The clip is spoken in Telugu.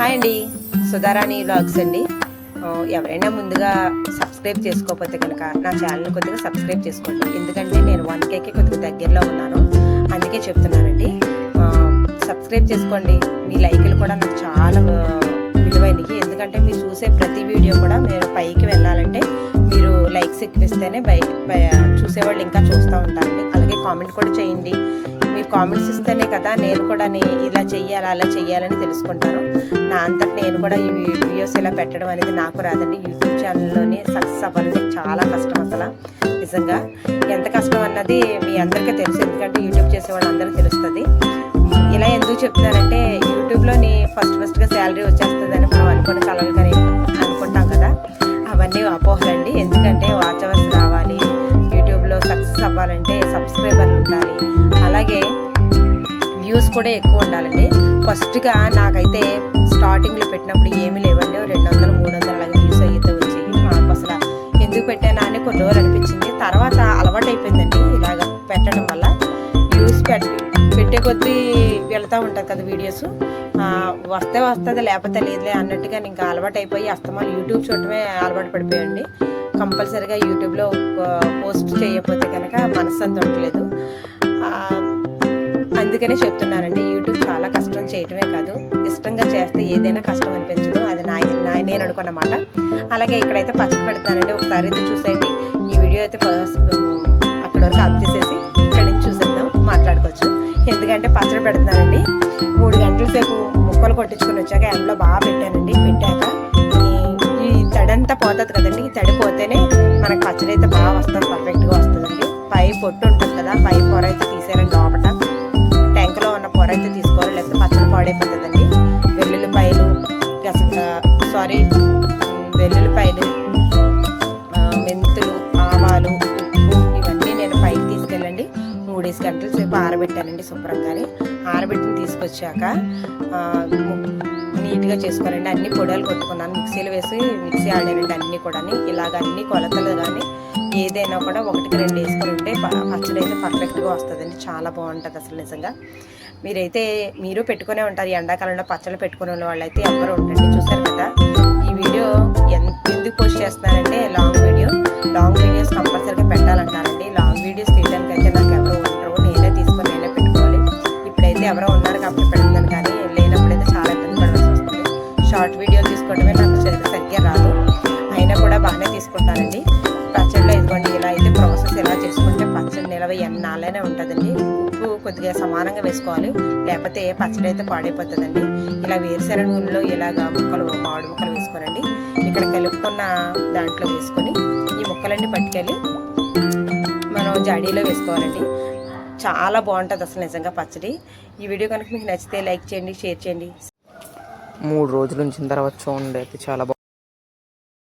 హాయ్ అండి. సుధారాణి వ్లాగ్స్ అండి. ఎవరైనా ముందుగా సబ్స్క్రైబ్ చేసుకోకపోతే కనుక నా ఛానల్ని కొద్దిగా సబ్స్క్రైబ్ చేసుకోండి. ఎందుకంటే నేను వన్ కేకి కొద్దిగా దగ్గరలో ఉన్నాను. అందుకే చెప్తున్నానండి. సబ్స్క్రైబ్ చేసుకోండి. మీ లైకులు కూడా నాకు చాలా విలువైనవి. ఎందుకంటే మీరు చూసే ప్రతి వీడియో కూడా మీరు పైకి వెళ్ళాలంటే మీరు లైక్స్ ఎక్కిస్తేనే బై చూసేవాళ్ళు ఇంకా చూస్తూ ఉంటారండి అలాగే కామెంట్ కూడా చేయండి. మీరు కామెంట్స్ ఇస్తేనే కదా నేను కూడా ఇలా చెయ్యాలి అలా చెయ్యాలని తెలుసుకుంటాను. నా అంతటి నేను కూడా ఈ వీడియోస్ ఇలా పెట్టడం అనేది నాకు రాదండి. యూట్యూబ్ ఛానల్లోనే సక్సెస్ అవ్వాలంటే చాలా కష్టం అసలు. నిజంగా ఎంత కష్టం అన్నది మీ అందరికీ తెలుసు. ఎందుకంటే యూట్యూబ్ చేసే వాళ్ళందరూ తెలుస్తుంది. ఇలా ఎందుకు చెప్తున్నానంటే యూట్యూబ్లోని ఫస్ట్ ఫస్ట్గా శాలరీ వచ్చేస్తుందని మనం అనుకున్న కలలు కానీ మర్చిపోకండి ఎందుకంటే వాచ్ అవర్స్ రావాలి. యూట్యూబ్లో సక్సెస్ అవ్వాలంటే సబ్స్క్రైబర్లు ఉండాలి. అలాగే వ్యూస్ కూడా ఎక్కువ ఉండాలండి. ఫస్ట్గా నాకైతే స్టార్టింగ్లో పెట్టినప్పుడు ఏమీ లేవండి. రెండు వందలు మూడు వందలు అలాగే వ్యూస్ అయితే వచ్చి నాకు అసలు ఎందుకు పెట్టానా అని కొన్ని రోజులు అనిపించింది. తర్వాత అలవాటు అయిపోయిందండి ఇలాగ పెట్టడం వల్ల వ్యూస్ పెట్టి పెట్టే కొద్దీ వెళ్తూ ఉంటుంది కదా వీడియోస్. వస్తే వస్తుంది లేకపోతే లేదులే అన్నట్టుగా ఇంకా అలవాటు అయిపోయి అస్తమాలు యూట్యూబ్ చూడటమే అలవాటు పడిపోయండి. కంపల్సరీగా యూట్యూబ్లో పోస్ట్ చేయకపోతే కనుక మనశ్శాంతి ఉండలేదు అందుకనే చెప్తున్నానండి యూట్యూబ్ చాలా కష్టం చేయటమే కాదు. ఇష్టంగా చేస్తే ఏదైనా కష్టం అనిపించదు. అది నా నా నేను అనుకున్నమాట అలాగే ఇక్కడైతే పచ్చడి పెడతానండి ఒకసారి అయితే చూసేయండి. ఈ వీడియో అయితే ఫస్ట్ అక్కడ వరకు ఆఫ్ చేసేసి అంటే పచ్చడి పెడుతున్నానండి మూడు గంటల సేపు ముక్కలు కొట్టించుకొని వచ్చాక ఎండలో బాగా పెట్టానండి. పెట్టాక ఈ- ఈ తడంతా పోతుంది కదండి. ఈ తడి పోతేనే మనకు పచ్చడి అయితే బాగా వస్తుంది పర్ఫెక్ట్గా వస్తుందండి. పై పొట్టు ఉంటుంది కదా పై పొర అయితే తీసేయాలండి లోపల ట్యాంక్లో ఉన్న పొర అయితే తీసుకోవాలి లేకపోతే పచ్చడి పాడైపోతుంది. ఆరబెట్టానండి శుభ్రంగానే. ఆరబెట్టిన తీసుకొచ్చాక నీట్గా చేసుకోనండి అన్ని పొడాలు కొట్టుకున్నాను. మిక్సీలు వేసి మిక్సీ ఆడానండి అన్నీ కూడా ఇలాగ అన్ని కొలతలు కానీ ఏదైనా కూడా ఒకటికి రెండు వేసుకుని ఉంటే ప- పచ్చడి అయితే పర్ఫెక్ట్గా వస్తుందండి. చాలా బాగుంటుంది అసలు నిజంగా. మీరైతే మీరు పెట్టుకునే ఉంటారు. ఎండాకాలంలో పచ్చళ్ళు పెట్టుకునే వాళ్ళైతే ఎవరు ఉండండి చూసారు కదా? ఈ వీడియో ఎందుకు పోస్ట్ చేస్తున్నానంటే లాంగ్ వీడియో. లాంగ్ వీడియోస్ కంపల్సరీగా పెట్టాలి ఇంట్లో ఎవరో ఉన్నారు కాబట్టి పెడతాను కానీ లేనప్పుడైతే చాలా ఇబ్బంది పడాల్సి వస్తుంది. షార్ట్ వీడియో తీసుకోవడమే నాకు సరి- సరిగ్గా రాదు. అయినా కూడా బాగానే తీసుకుంటానండి. పచ్చడిలో ఇదిగోండి ఇలా అయితే ప్రాసెస్ ఎలా చేసుకుంటే పచ్చడి నిలవ ఎన్నాళ్ళనే ఉంటుందండి. ఉప్పు కొద్దిగా సమానంగా వేసుకోవాలి. లేకపోతే పచ్చడి అయితే పాడైపోతుందండి. ఇలా వేరుశెనగ నూనెలో ఇలాగా ముక్కలు మామిడి ముక్కలు వేసుకోనండి ఇక్కడ కలుపుకున్న దాంట్లో వేసుకొని ఈ ముక్కలన్నీ పట్టుకెళ్ళి మనం జాడీలో వేసుకోవాలండి. చాలా బాగుంటుంది అసలు నిజంగా పచ్చడి. ఈ వీడియో కనుక మీకు నచ్చితే లైక్ చేయండి షేర్ చేయండి. మూడు రోజులు ఉంచిన తర్వాత చూడండి అయితే చాలా